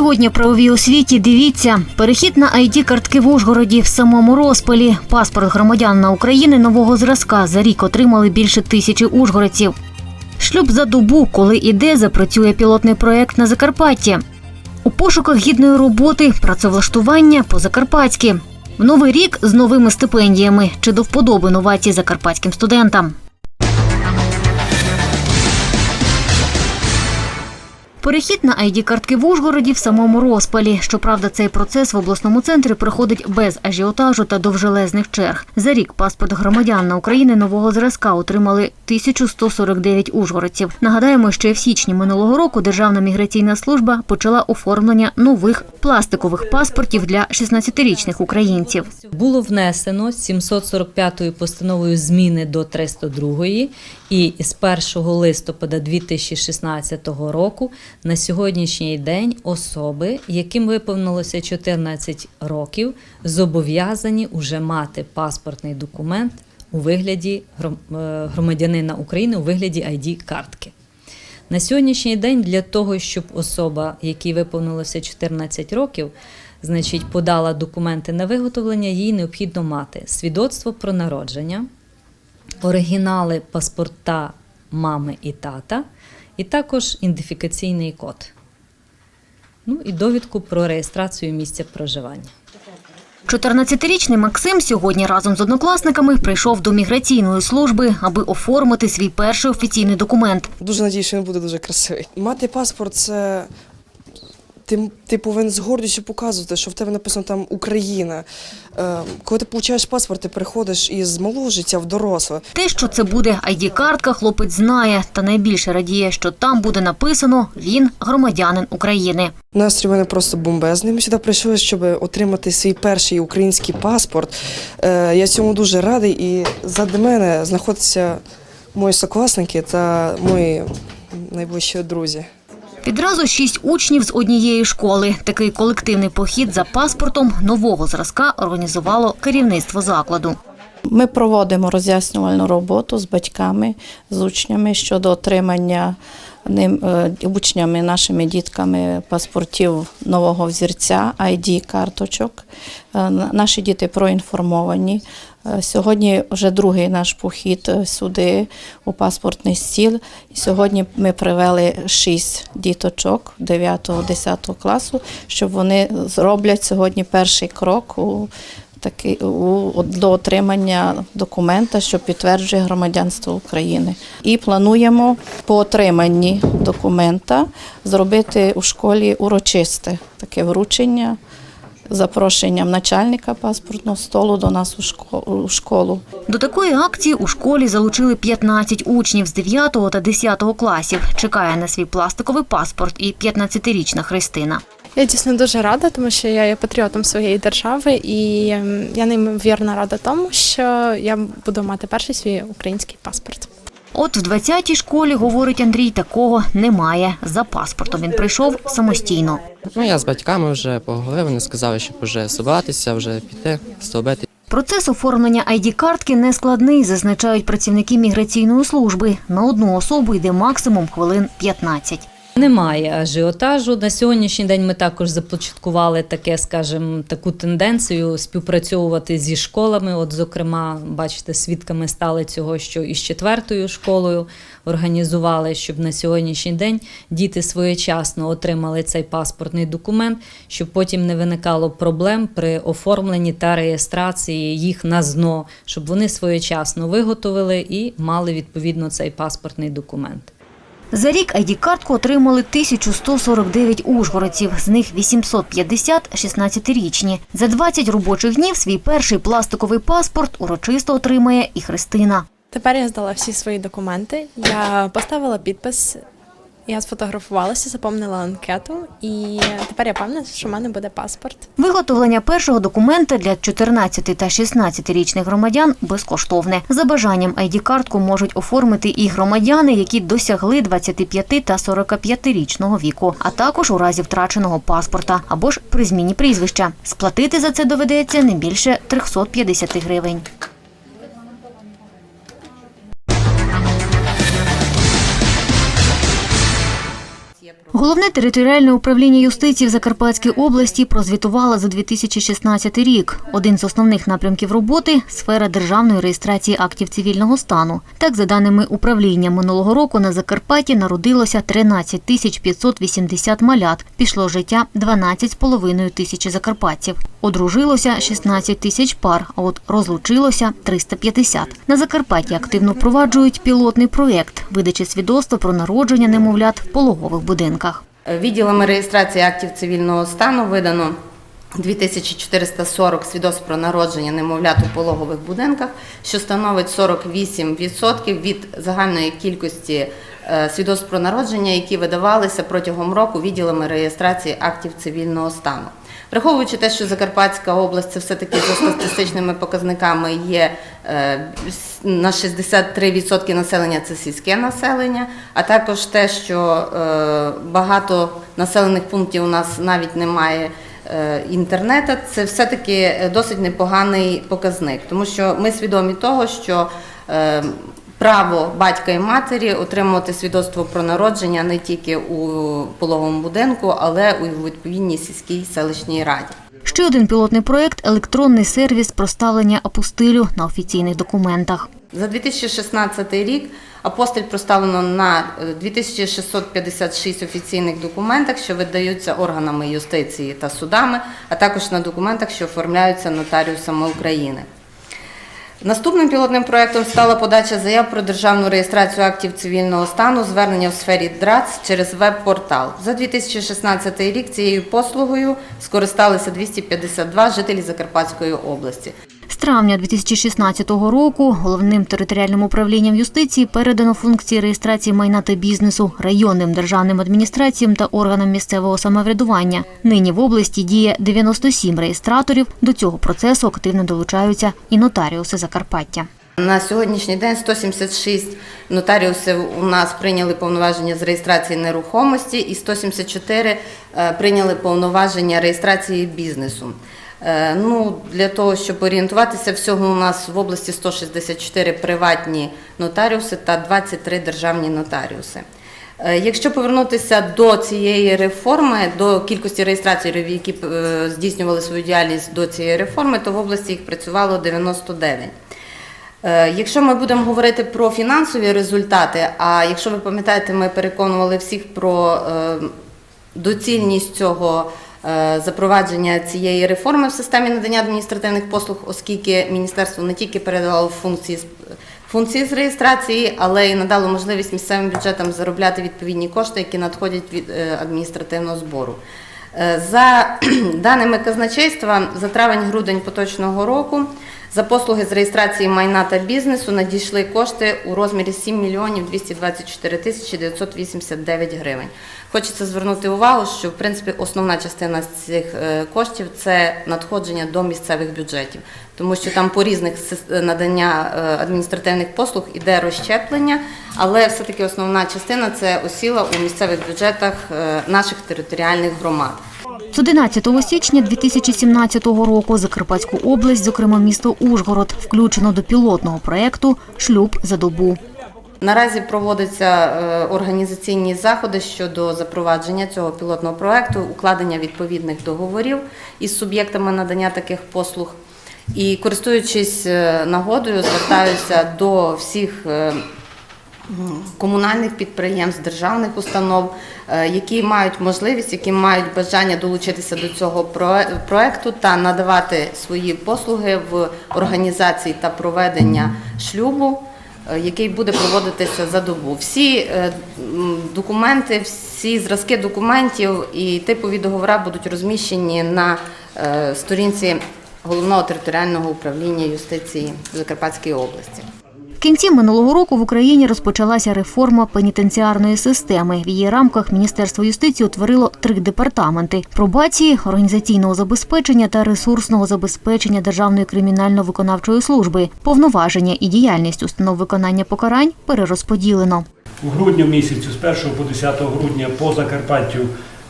сьогодні правовій освіті дивіться перехід на id картки в Ужгороді в самому розпалі. Паспорт громадянина України нового зразка за рік отримали більше тисячі ужгородців. Шлюб за добу, коли іде, запрацює пілотний проект на Закарпатті. У пошуках гідної роботи, працевлаштування по-закарпатськи. В новий рік з новими стипендіями чи до вподоби новацій закарпатським студентам. Перехід на id картки в Ужгороді в самому розпалі. Щоправда, цей процес в обласному центрі проходить без ажіотажу та довжелезних черг. За рік паспорт громадян України нового зразка отримали 1149 ужгородців. Нагадаємо, що в січні минулого року Державна міграційна служба почала оформлення нових пластикових паспортів для 16-річних українців. Було внесено 745-ю постановою зміни до 302-ї і з 1 листопада 2016 року на сьогоднішній день особи, яким виповнилося 14 років, зобов'язані уже мати паспортний документ у вигляді е, громадянина України у вигляді ID-картки. На сьогоднішній день для того, щоб особа, якій виповнилося 14 років, значить, подала документи на виготовлення, їй необхідно мати свідоцтво про народження, оригінали паспорта мами і тата, і також ідентифікаційний код. Ну і довідку про реєстрацію місця проживання. 14-річний Максим сьогодні разом з однокласниками прийшов до міграційної служби, аби оформити свій перший офіційний документ. Дуже надію, що він буде дуже красивий. Мати паспорт це. Ти, ти повинен з гордістю показувати, що в тебе написано там Україна. Е, коли ти получаєш паспорт, ти переходиш із малого життя в доросле. Те, що це буде ID-картка, хлопець знає, та найбільше радіє, що там буде написано він громадянин України. Настрій у мене просто бомбезний. Ми сюди прийшли, щоб отримати свій перший український паспорт. Е, я цьому дуже радий. І зади мене знаходяться мої сокласники та мої найближчі друзі. Відразу шість учнів з однієї школи. Такий колективний похід за паспортом нового зразка організувало керівництво закладу. Ми проводимо роз'яснювальну роботу з батьками, з учнями щодо отримання ним е, учнями, нашими дітками паспортів нового взірця, id карточок. Е, Наші діти проінформовані. Е, Сьогодні вже другий наш похід е, сюди у паспортний стіл. Сьогодні ми привели шість діточок 9-10 класу, щоб вони зроблять сьогодні перший крок у такий у до отримання документа, що підтверджує громадянство України. І плануємо по отриманні документа зробити у школі урочисте таке вручення запрошенням начальника паспортного столу до нас у шко- школу. До такої акції у школі залучили 15 учнів з 9 та 10 класів. Чекає на свій пластиковий паспорт і 15-річна Христина. Я дійсно дуже рада, тому що я є патріотом своєї держави, і ем, я неймовірно рада тому, що я буду мати перший свій український паспорт. От в 20-й школі, говорить Андрій, такого немає. За паспортом він прийшов самостійно. Ну, я з батьками вже поговорив, вони сказали, щоб вже собратися, вже піти, стовбити. Процес оформлення ID-картки нескладний, зазначають працівники міграційної служби. На одну особу йде максимум хвилин 15. Немає ажіотажу. На сьогоднішній день ми також започаткували таке, скажімо, таку тенденцію співпрацьовувати зі школами. От, зокрема, бачите, свідками стали цього, що із четвертою школою організували, щоб на сьогоднішній день діти своєчасно отримали цей паспортний документ, щоб потім не виникало проблем при оформленні та реєстрації їх на ЗНО, щоб вони своєчасно виготовили і мали відповідно цей паспортний документ. За рік ID-картку отримали 1149 ужгородців, з них 850 – 16-річні. За 20 робочих днів свій перший пластиковий паспорт урочисто отримає і Христина. Тепер я здала всі свої документи. Я поставила підпис, я сфотографувалася, заповнила анкету, і тепер я певна, що в мене буде паспорт. Виготовлення першого документа для 14 та 16-річних громадян безкоштовне. За бажанням ID-картку можуть оформити і громадяни, які досягли 25 та 45-річного віку, а також у разі втраченого паспорта або ж при зміні прізвища. Сплатити за це доведеться не більше 350 гривень. Головне територіальне управління юстиції в Закарпатській області прозвітувало за 2016 рік. Один з основних напрямків роботи сфера державної реєстрації актів цивільного стану. Так, за даними управління минулого року на Закарпатті народилося 13 тисяч 580 малят. Пішло життя 12,5 тисячі закарпатців. Одружилося 16 тисяч пар, а от розлучилося 350. На Закарпатті активно впроваджують пілотний проєкт видачі свідоцтва про народження немовлят в пологових будинках. Відділами реєстрації актів цивільного стану видано 2440 свідоцтв про народження немовлят у пологових будинках, що становить 48% від загальної кількості е, свідоцтв про народження, які видавалися протягом року відділами реєстрації актів цивільного стану. Враховуючи те, що Закарпатська область це все-таки за статистичними показниками є е, на 63% населення це сільське населення, а також те, що е, багато населених пунктів у нас навіть немає е, інтернету, це все-таки досить непоганий показник, тому що ми свідомі того, що право батька і матері отримувати свідоцтво про народження не тільки у пологовому будинку, але у відповідній сільській селищній раді. Ще один пілотний проєкт електронний сервіс проставлення апостилю на офіційних документах. За 2016 рік апостиль проставлено на е, 2656 офіційних документах, що видаються органами юстиції та судами, а також на документах, що оформляються нотаріусами України. Наступним пілотним проектом стала подача заяв про державну реєстрацію актів цивільного стану, звернення в сфері ДРАЦ через веб-портал. За 2016 рік цією послугою скористалися 252 жителі Закарпатської області. Травня 2016 року головним територіальним управлінням юстиції передано функції реєстрації майна та бізнесу районним державним адміністраціям та органам місцевого самоврядування. Нині в області діє 97 реєстраторів. До цього процесу активно долучаються і нотаріуси Закарпаття. На сьогоднішній день 176 нотаріусів у нас прийняли повноваження з реєстрації нерухомості і 174 е, прийняли повноваження реєстрації бізнесу. Е, Ну, для того, щоб орієнтуватися, всього у нас в області 164 приватні нотаріуси та 23 державні нотаріуси. Е, Якщо повернутися до цієї реформи, до кількості реєстраторів, які е, здійснювали свою діяльність до цієї реформи, то в області їх працювало 99. Е, Якщо ми будемо говорити про фінансові результати, а якщо ви пам'ятаєте, ми переконували всіх про доцільність цього запровадження цієї реформи в системі надання адміністративних послуг, оскільки міністерство не тільки передало функції функції з реєстрації, але й надало можливість місцевим бюджетам заробляти відповідні кошти, які надходять від е, адміністративного збору. Е, За даними казначейства, за травень-грудень поточного року за послуги з реєстрації майна та бізнесу надійшли кошти у розмірі 7 мільйонів 224 тисячі 989 гривень. Хочеться звернути увагу, що в принципі основна частина цих е, коштів це надходження до місцевих бюджетів, тому що там по різних надання е, адміністративних послуг іде розщеплення, але все-таки основна частина це осіла у місцевих бюджетах е, наших територіальних громад. З 11 січня 2017 року Закарпатську область, зокрема місто Ужгород, включено до пілотного проєкту Шлюб за добу. Наразі проводяться е, організаційні заходи щодо запровадження цього пілотного проекту, укладення відповідних договорів із суб'єктами надання таких послуг. І користуючись е, нагодою, звертаюся до всіх е, комунальних підприємств, державних установ, які мають можливість, які мають бажання долучитися до цього про- проекту та надавати свої послуги в організації та проведення шлюбу який буде проводитися за добу. Всі е, документи, всі зразки документів і типові договори будуть розміщені на е, сторінці головного територіального управління юстиції Закарпатської області. Кінці минулого року в Україні розпочалася реформа пенітенціарної системи. В її рамках Міністерство юстиції утворило три департаменти: пробації, організаційного забезпечення та ресурсного забезпечення Державної кримінально-виконавчої служби. Повноваження і діяльність установ виконання покарань перерозподілено. У грудні місяцю з 1 по 10 грудня по Закарпаттю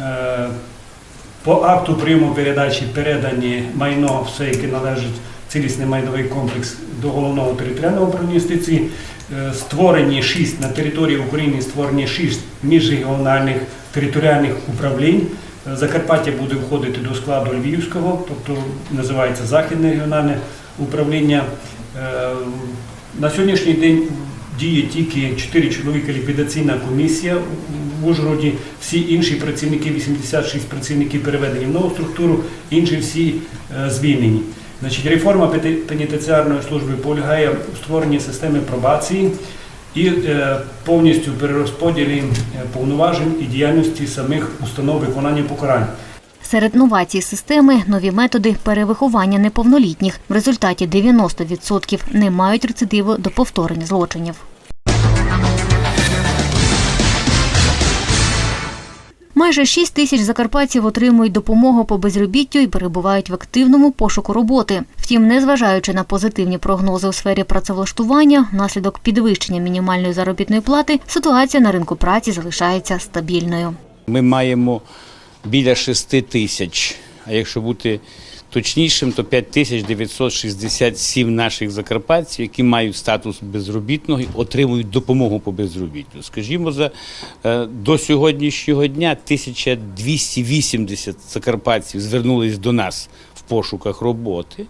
е, по акту прийому передачі передані майно, все, яке належить цілісний майновий комплекс до головного територіального управління юстиції. е, створені шість на території України створені шість міжрегіональних територіальних управлінь. Е, Закарпаття буде входити до складу Львівського, тобто називається Західне регіональне управління. Е, На сьогоднішній день діє тільки 4 чоловіка ліквідаційна комісія в Ужгороді. Всі інші працівники, 86 працівників переведені в нову структуру, інші всі звільнені. Значить, реформа пенітенціарної служби полягає у створенні системи пробації і е, повністю перерозподілі е, повноважень і діяльності самих установ виконання покарань. Серед новацій системи нові методи перевиховання неповнолітніх. В результаті 90% не мають рецидиву до повторень злочинів. Майже 6 тисяч закарпатців отримують допомогу по безробіттю і перебувають в активному пошуку роботи. Втім, незважаючи на позитивні прогнози у сфері працевлаштування, внаслідок підвищення мінімальної заробітної плати, ситуація на ринку праці залишається стабільною. Ми маємо біля 6 тисяч, а якщо бути точнішим, то 5967 наших закарпатців, які мають статус безробітного отримують допомогу по безробіттю. Скажімо, за, е, до сьогоднішнього дня 1280 закарпатців звернулись до нас в пошуках роботи.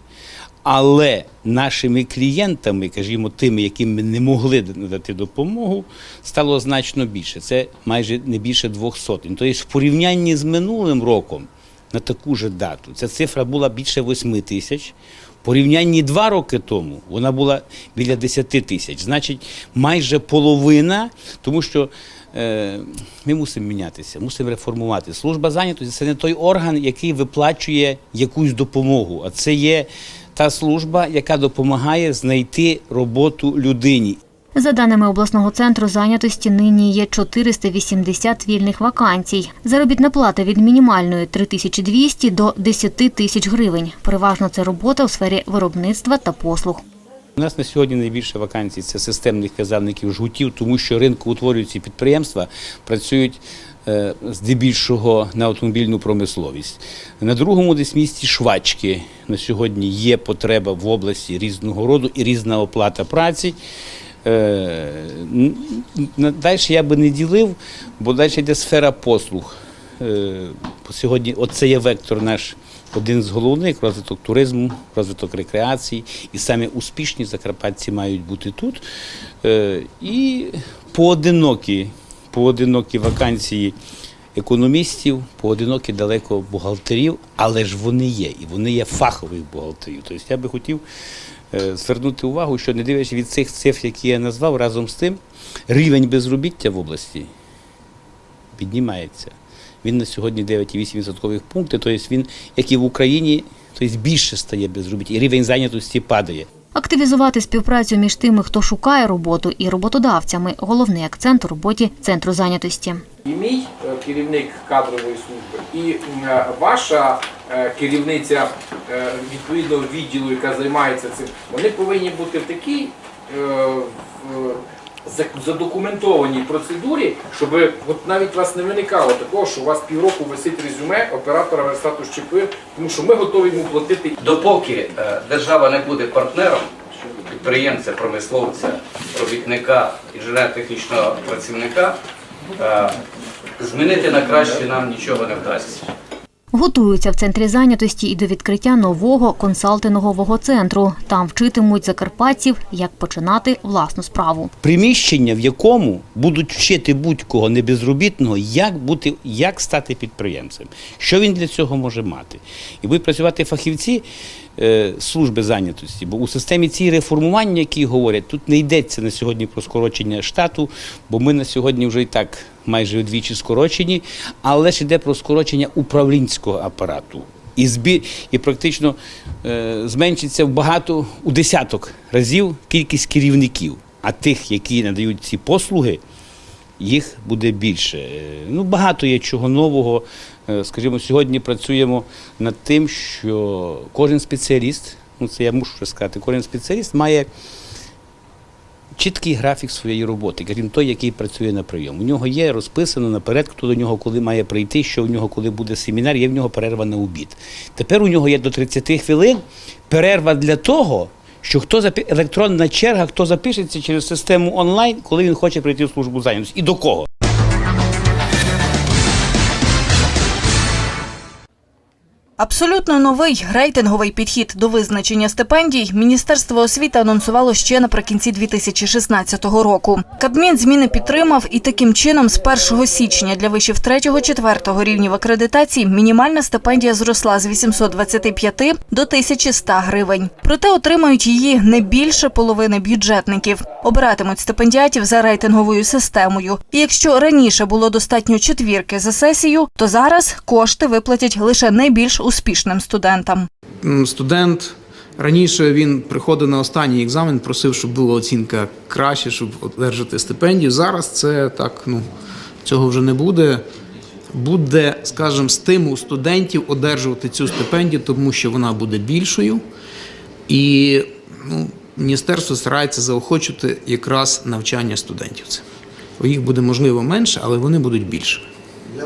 Але нашими клієнтами, кажімо, тими, яким ми не могли надати допомогу, стало значно більше. Це майже не більше двох сотень. Тобто, в порівнянні з минулим роком на таку же дату ця цифра була більше 8 тисяч. Порівнянні два роки тому вона була біля 10 тисяч. Значить, майже половина, тому що е, ми мусимо мінятися, мусимо реформувати. Служба зайнятості це не той орган, який виплачує якусь допомогу, а це є та служба, яка допомагає знайти роботу людині. За даними обласного центру зайнятості, нині є 480 вільних вакансій. Заробітна плата від мінімальної 3200 до 10 тисяч гривень. Переважно це робота у сфері виробництва та послуг. У нас на сьогодні найбільше вакансій це системних в'язальників жгутів, тому що ринку утворюються підприємства, працюють е, здебільшого на автомобільну промисловість. На другому десь місці швачки. На сьогодні є потреба в області різного роду і різна оплата праці. Далі я би не ділив, бо далі йде сфера послуг. Е, Сьогодні оце є вектор наш один з головних розвиток туризму, розвиток рекреації. І саме успішні закарпатці мають бути тут. Е, І поодинокі, поодинокі вакансії економістів, поодинокі далеко бухгалтерів, але ж вони є, і вони є фахових бухгалтерів. Тобто я би хотів е, звернути увагу, що не дивлячись від цих цифр, які я назвав, разом з тим рівень безробіття в області піднімається. Він на сьогодні 9,8% пункти, тобто він, як і в Україні, тобто більше стає безробіття, і рівень зайнятості падає. Активізувати співпрацю між тими, хто шукає роботу, і роботодавцями головний акцент у роботі центру зайнятості. І мій е, керівник кадрової служби, і е, ваша е, керівниця відповідного відділу, яка займається цим, вони повинні бути в такій задокументованій процедурі, щоб от навіть у вас не виникало такого, що у вас півроку висить резюме оператора верстату щепи, тому що ми готові йому платити Допоки е, держава не буде партнером підприємця, промисловця, робітника, інженер-технічного працівника, е, змінити на краще нам нічого не вдасться. Готуються в центрі зайнятості і до відкриття нового консалтингового центру. Там вчитимуть закарпатців, як починати власну справу. приміщення, в якому будуть вчити будь-кого небезробітного, як бути, як стати підприємцем, що він для цього може мати. І будуть працювати фахівці служби зайнятості. Бо у системі ці реформування, які говорять, тут не йдеться на сьогодні про скорочення штату, бо ми на сьогодні вже і так майже удвічі скорочені, але ж йде про скорочення управлінського апарату. І збір, і практично е, зменшиться в багато у десяток разів кількість керівників. А тих, які надають ці послуги, їх буде більше. Е, Ну, багато є чого нового. Е, Скажімо, сьогодні працюємо над тим, що кожен спеціаліст, ну це я мушу сказати, кожен спеціаліст має чіткий графік своєї роботи, крім той, який працює на прийом. У нього є розписано наперед, хто до нього коли має прийти, що в нього коли буде семінар, є в нього перерва на обід. Тепер у нього є до 30 хвилин перерва для того, що хто запи... електронна черга, хто запишеться через систему онлайн, коли він хоче прийти в службу зайнятості. І до кого? Абсолютно новий рейтинговий підхід до визначення стипендій Міністерство освіти анонсувало ще наприкінці 2016 року. Кабмін зміни підтримав і таким чином з 1 січня для вишів 3-4 рівнів акредитації мінімальна стипендія зросла з 825 до 1100 гривень. Проте отримають її не більше половини бюджетників. Обиратимуть стипендіатів за рейтинговою системою. І якщо раніше було достатньо четвірки за сесію, то зараз кошти виплатять лише найбільш успішним студентам. Студент раніше він приходив на останній екзамен, просив, щоб була оцінка краще, щоб одержати стипендію. Зараз це так, ну цього вже не буде. Буде, скажімо, стимул студентів одержувати цю стипендію, тому що вона буде більшою. І ну, міністерство старається заохочувати якраз навчання студентів. Їх буде можливо менше, але вони будуть більше.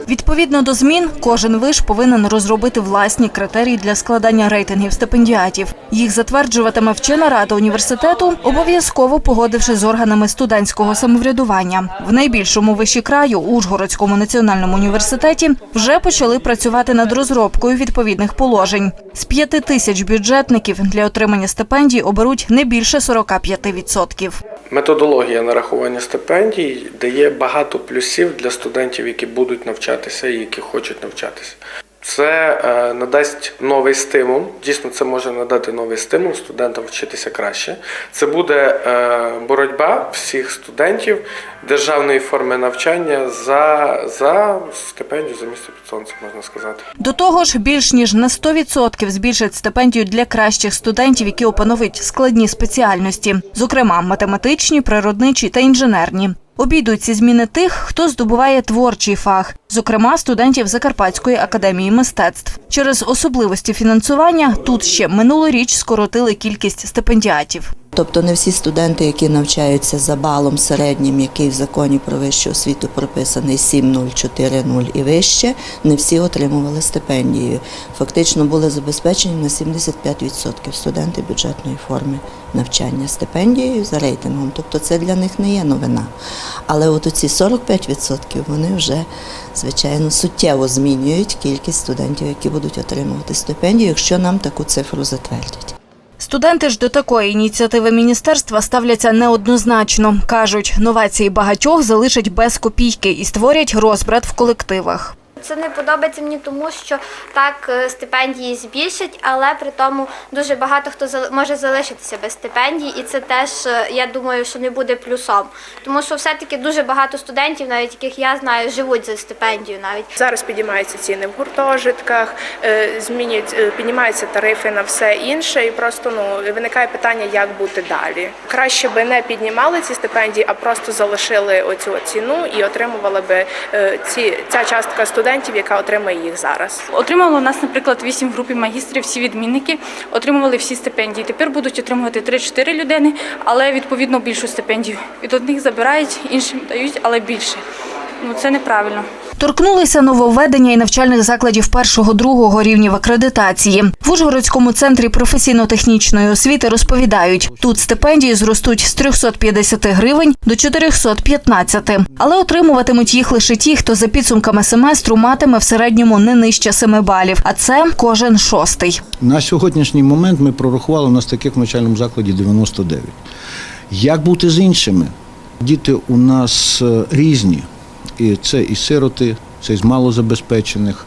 Відповідно до змін, кожен виш повинен розробити власні критерії для складання рейтингів стипендіатів. Їх затверджуватиме вчена рада університету, обов'язково погодивши з органами студентського самоврядування. В найбільшому виші краю Ужгородському національному університеті вже почали працювати над розробкою відповідних положень. З п'яти тисяч бюджетників для отримання стипендій оберуть не більше 45%. Методологія нарахування стипендій дає багато плюсів для студентів, які будуть навчатися і які хочуть навчатися. Це е, надасть новий стимул. Дійсно, це може надати новий стимул студентам вчитися краще. Це буде е, боротьба всіх студентів державної форми навчання за, за стипендію за місце під сонцем, можна сказати. До того ж, більш ніж на 100% збільшать стипендію для кращих студентів, які опановують складні спеціальності, зокрема математичні, природничі та інженерні. Обійдуть ці зміни тих, хто здобуває творчий фах, зокрема студентів Закарпатської академії мистецтв. Через особливості фінансування тут ще минулоріч скоротили кількість стипендіатів. Тобто не всі студенти, які навчаються за балом середнім, який в законі про вищу освіту прописаний 7.0, і вище, не всі отримували стипендію. Фактично були забезпечені на 75% студенти бюджетної форми навчання стипендією за рейтингом. Тобто це для них не є новина. Але от оці 45% вони вже, звичайно, суттєво змінюють кількість студентів, які будуть отримувати стипендію, якщо нам таку цифру затвердять. Студенти ж до такої ініціативи міністерства ставляться неоднозначно. Кажуть, новації багатьох залишать без копійки і створять розбрат в колективах. Це не подобається мені, тому що так е, стипендії збільшать, але при тому дуже багато хто може залишитися без стипендій, і це теж е, я думаю, що не буде плюсом. Тому що все-таки дуже багато студентів, навіть яких я знаю, живуть за стипендію навіть. Зараз підіймаються ціни в гуртожитках, е, змінюють, піднімаються тарифи на все інше, і просто ну виникає питання, як бути далі. Краще би не піднімали ці стипендії, а просто залишили оцю ціну і отримували би ці ця частка студентів, яка отримує їх зараз. Отримало у нас, наприклад, вісім груп магістрів, всі відмінники отримували всі стипендії. Тепер будуть отримувати 3-4 людини, але відповідно більшу стипендію. Від одних забирають, іншим дають, але більше. Ну це неправильно. Торкнулися нововведення і навчальних закладів першого-другого рівнів акредитації. В Ужгородському центрі професійно-технічної освіти розповідають, тут стипендії зростуть з 350 гривень до 415, але отримуватимуть їх лише ті, хто за підсумками семестру матиме в середньому не нижче 7 балів, а це кожен шостий. На сьогоднішній момент ми прорахували, у нас таких в навчальному закладі 99. Як бути з іншими? Діти у нас е, різні. І це і сироти, це і з малозабезпечених.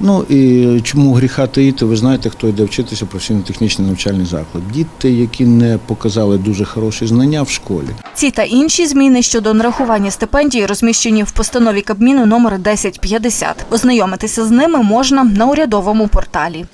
Ну і чому гріха таїти, ви знаєте, хто йде вчитися професійно-технічний навчальний заклад. Діти, які не показали дуже хороші знання в школі. Ці та інші зміни щодо нарахування стипендій розміщені в постанові Кабміну номер 1050. Ознайомитися з ними можна на урядовому порталі.